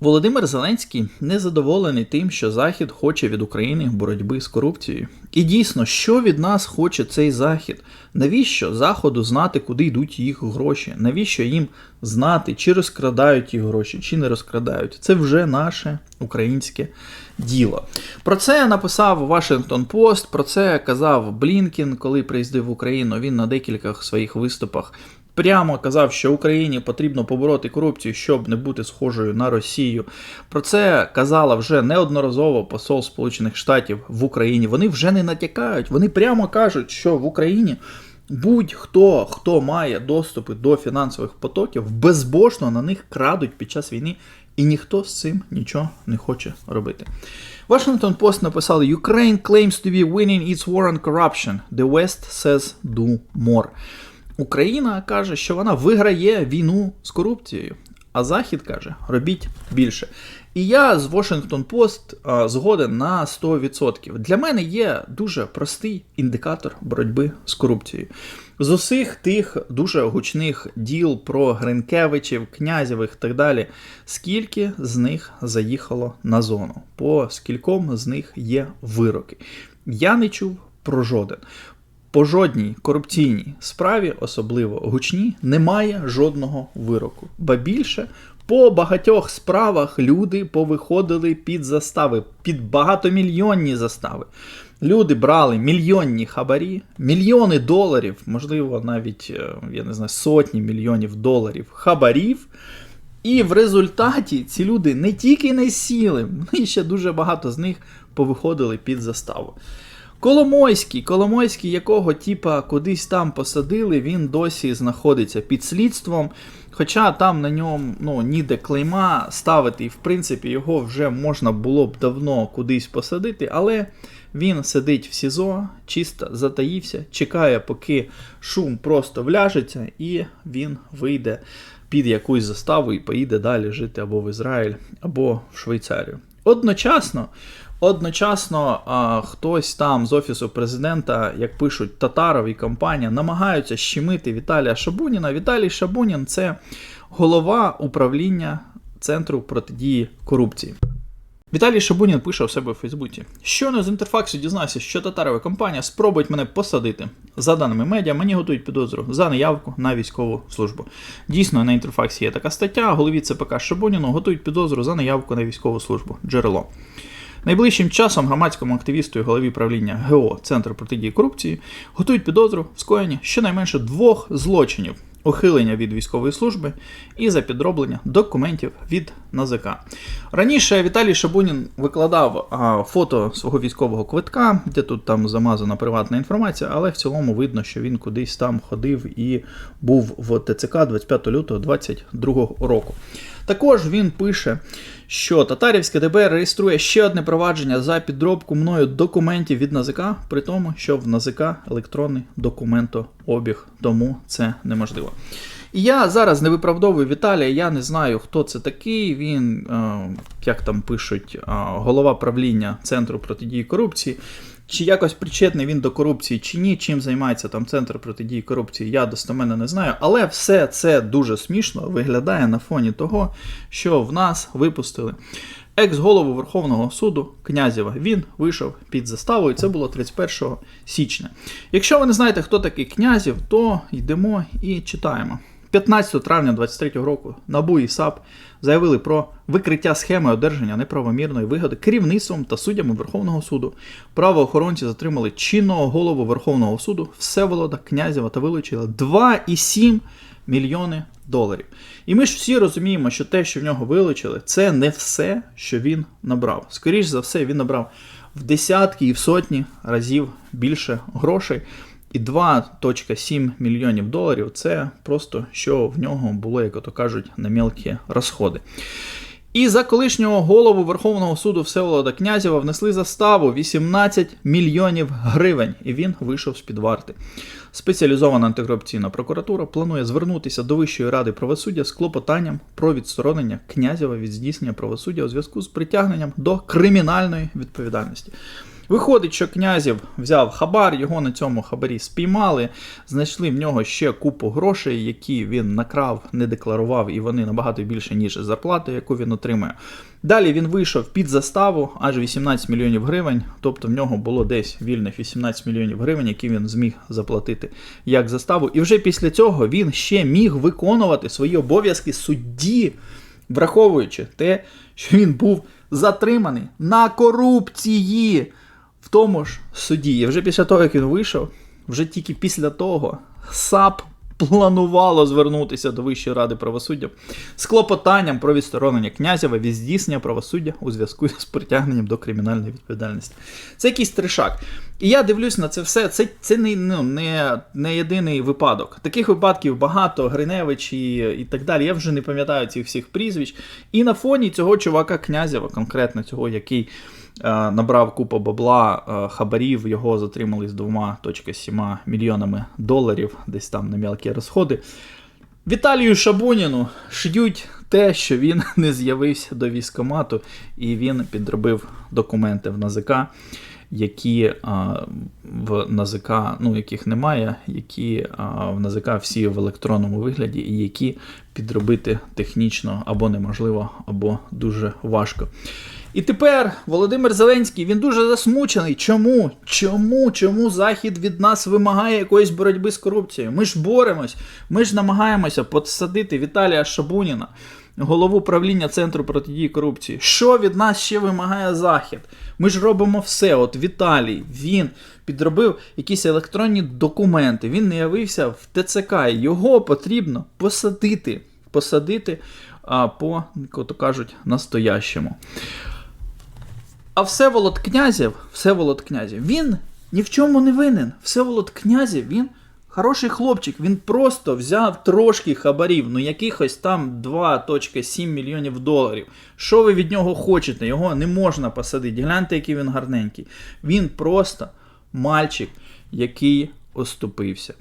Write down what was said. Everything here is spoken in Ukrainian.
Володимир Зеленський незадоволений тим, що Захід хоче від України боротьби з корупцією. І дійсно, що від нас хоче цей Захід? Навіщо Заходу знати, куди йдуть їх гроші? Навіщо їм знати, чи розкрадають їх гроші, чи не розкрадають? Це вже наше українське діло. Про це написав Вашингтон Пост, про це казав Блінкін, коли приїздив в Україну. Він на декількох своїх виступах прямо казав, що Україні потрібно побороти корупцію, щоб не бути схожою на Росію. Про це казала вже неодноразово посол Сполучених Штатів в Україні. Вони вже не натякають, вони прямо кажуть, що в Україні. Будь-хто, хто має доступи до фінансових потоків, безбожно на них крадуть під час війни, і ніхто з цим нічого не хоче робити. Washington Post написали: Ukraine claims to be winning its war on corruption. The West says do more. Україна каже, що вона виграє війну з корупцією, а Захід каже, робіть більше. І я з Washington Post згоден на 100%. Для мене є дуже простий індикатор боротьби з корупцією. З усіх тих дуже гучних діл про Гринкевичів, князєвих і так далі, скільки з них заїхало на зону, по скільком з них є вироки. Я не чув про жоден. По жодній корупційній справі, особливо гучній, немає жодного вироку. Ба більше, по багатьох справах люди повиходили під застави, під багатомільйонні застави. Люди брали мільйонні хабарі, мільйони доларів, можливо, навіть е, я не знаю, сотні мільйонів доларів хабарів. І в результаті ці люди не тільки не сіли, вони ще дуже багато з них повиходили під заставу. Коломойський, Коломойський, якого типа кудись там посадили, він досі знаходиться під слідством. Хоча там на ньому ну, ніде клейма ставити, і в принципі його вже можна було б давно кудись посадити, але він сидить в СІЗО, чисто затаївся, чекає, поки шум просто вляжеться, і він вийде під якусь заставу і поїде далі жити або в Ізраїль, або в Швейцарію. Одночасно. Одночасно а, хтось там з офісу президента, як пишуть Татаров і компанія, намагаються щемити Віталія Шабуніна. Віталій Шабунін це голова управління Центру протидії корупції. Віталій Шабунін пише у себе у Фейсбуці. Щойно з інтерфаксу дізнався, що Татарова компанія спробують мене посадити. За даними медіа, мені готують підозру за неявку на військову службу. Дійсно, на інтерфаксі є така стаття. Голові ЦПК Шабуніну готують підозру за неявку на військову службу. Джерело. Найближчим часом громадському активісту і голові правління ГО Центр протидії корупції готують підозру в скоєнні щонайменше двох злочинів. Ухилення від військової служби і за підроблення документів від НАЗК. Раніше Віталій Шабунін викладав а, фото свого військового квитка, де тут там замазана приватна інформація, але в цілому видно, що він кудись там ходив і був в ТЦК 25 лютого 2022 року. Також він пише, що Татарівське ДБР реєструє ще одне провадження за підробку мною документів від НАЗК, при тому, що в НАЗК електронний документообіг, тому це неможливо. І я зараз не виправдовую Віталія, я не знаю, хто це такий. Він, е, як там пишуть, е, голова правління Центру протидії корупції. Чи якось причетний він до корупції, чи ні, чим займається там центр протидії корупції, я достеменно не знаю. Але все це дуже смішно виглядає на фоні того, що в нас випустили екс-голову Верховного суду Князєва. Він вийшов під заставу, і це було 31 січня. Якщо ви не знаєте, хто такий князів, то йдемо і читаємо. 15 травня 2023 року НАБУ і САП заявили про викриття схеми одержання неправомірної вигоди керівництвом та суддями Верховного суду. Правоохоронці затримали чинного голову Верховного суду Всеволода Князєва та вилучили 2,7 мільйони доларів. І ми ж всі розуміємо, що те, що в нього вилучили, це не все, що він набрав. Скоріше за все, він набрав в десятки і в сотні разів більше грошей. І 2.7 мільйонів доларів це просто що в нього було, як ото кажуть, на мелкі розходи. І за колишнього голову Верховного суду Всеволода Князєва внесли заставу 18 мільйонів гривень, і він вийшов з під варти. Спеціалізована антикорупційна прокуратура планує звернутися до Вищої ради правосуддя з клопотанням про відсторонення Князєва від здійснення правосуддя у зв'язку з притягненням до кримінальної відповідальності. Виходить, що князів взяв хабар, його на цьому хабарі спіймали, знайшли в нього ще купу грошей, які він накрав, не декларував, і вони набагато більше, ніж зарплата, яку він отримує. Далі він вийшов під заставу аж 18 мільйонів гривень, тобто в нього було десь вільних 18 мільйонів гривень, які він зміг заплатити як заставу. І вже після цього він ще міг виконувати свої обов'язки судді, враховуючи те, що він був затриманий на корупції в тому ж суді. І вже після того, як він вийшов, вже тільки після того САП планувало звернутися до Вищої ради правосуддя з клопотанням про відсторонення князєва від здійснення правосуддя у зв'язку з притягненням до кримінальної відповідальності. Це якийсь тришак. І я дивлюсь на це все. Це, це не, ну, не, не єдиний випадок. Таких випадків багато, Гриневич і, і так далі. Я вже не пам'ятаю цих всіх прізвищ. І на фоні цього чувака Князєва, конкретно цього, який набрав купу бабла, е, хабарів, його затримали з 2,7 мільйонами доларів, десь там на мелкі розходи. Віталію Шабуніну шиють те, що він не з'явився до військомату, і він підробив документи в НАЗК, які а, в НАЗК, ну яких немає, які а, в НАЗК всі в електронному вигляді, і які підробити технічно або неможливо, або дуже важко. І тепер Володимир Зеленський він дуже засмучений. Чому? Чому? Чому Захід від нас вимагає якоїсь боротьби з корупцією? Ми ж боремось, ми ж намагаємося посадити Віталія Шабуніна, голову правління Центру протидії корупції. Що від нас ще вимагає Захід? Ми ж робимо все. От Віталій, він підробив якісь електронні документи, він не явився в ТЦК. Його потрібно посадити. Посадити а, по, як то кажуть, настоящому. А Всеволод Князів, Всеволод Князів, він ні в чому не винен. Всеволод Князів, він хороший хлопчик, він просто взяв трошки хабарів, ну якихось там 2,7 мільйонів доларів. Що ви від нього хочете? Його не можна посадити. Гляньте, який він гарненький. Він просто мальчик, який оступився.